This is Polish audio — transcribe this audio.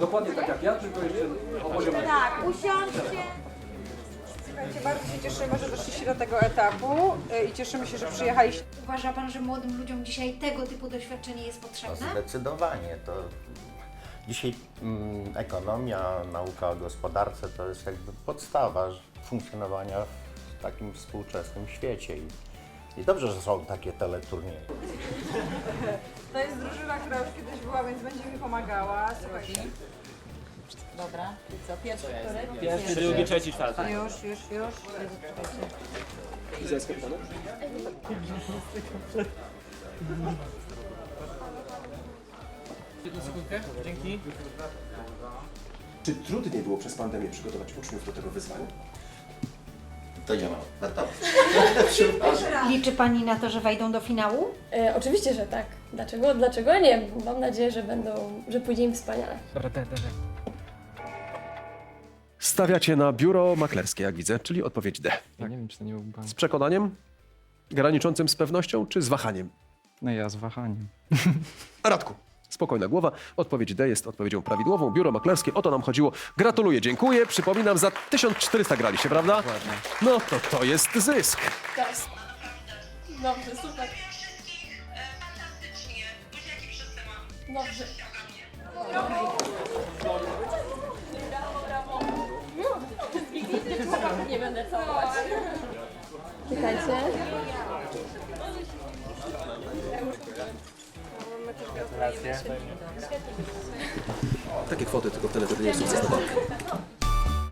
Dokładnie tak jak ja, tylko jeszcze o poziom Tak, usiądźcie. Słuchajcie, bardzo się cieszymy, że doszliście do tego etapu y, i cieszymy się, że przyjechaliście. Uważa Pan, że młodym ludziom dzisiaj tego typu doświadczenie jest No potrzebne? zdecydowanie. To dzisiaj mm, ekonomia, nauka o gospodarce to jest jakby podstawa funkcjonowania w takim współczesnym świecie. I, i dobrze, że są takie teleturnieje. To jest drużyna, która już kiedyś była, więc będzie mi pomagała. Słuchajcie. Dobra, i co? Pierwszy, który? Pierwszy, drugi, trzeci, czwarty. Już, już, już. Jedną sekundkę. Dzięki. Czy trudniej było przez pandemię przygotować uczniów do tego wyzwania? To nie mam. No to. Liczy Pani na to, że wejdą do finału? E, oczywiście, że tak. Dlaczego? Dlaczego nie? Mam nadzieję, że będą, że pójdzie im wspaniale. Dobra, te, te, te. Stawiacie na biuro maklerskie, jak widzę, czyli odpowiedź D. Ja nie wiem, czy to nie byłby. Z przekonaniem, graniczącym z pewnością, czy z wahaniem? No ja z wahaniem. Radku. Spokojna głowa. Odpowiedź D jest odpowiedzią prawidłową. Biuro maklerskie, o to nam chodziło. Gratuluję, dziękuję. Przypominam, za 1400 graliście, prawda? No to to jest zysk. Dobrze, super. Dobrze. Nie będę całować. Czekajcie. Takie kwoty tylko w teleturnieju są za zabawne.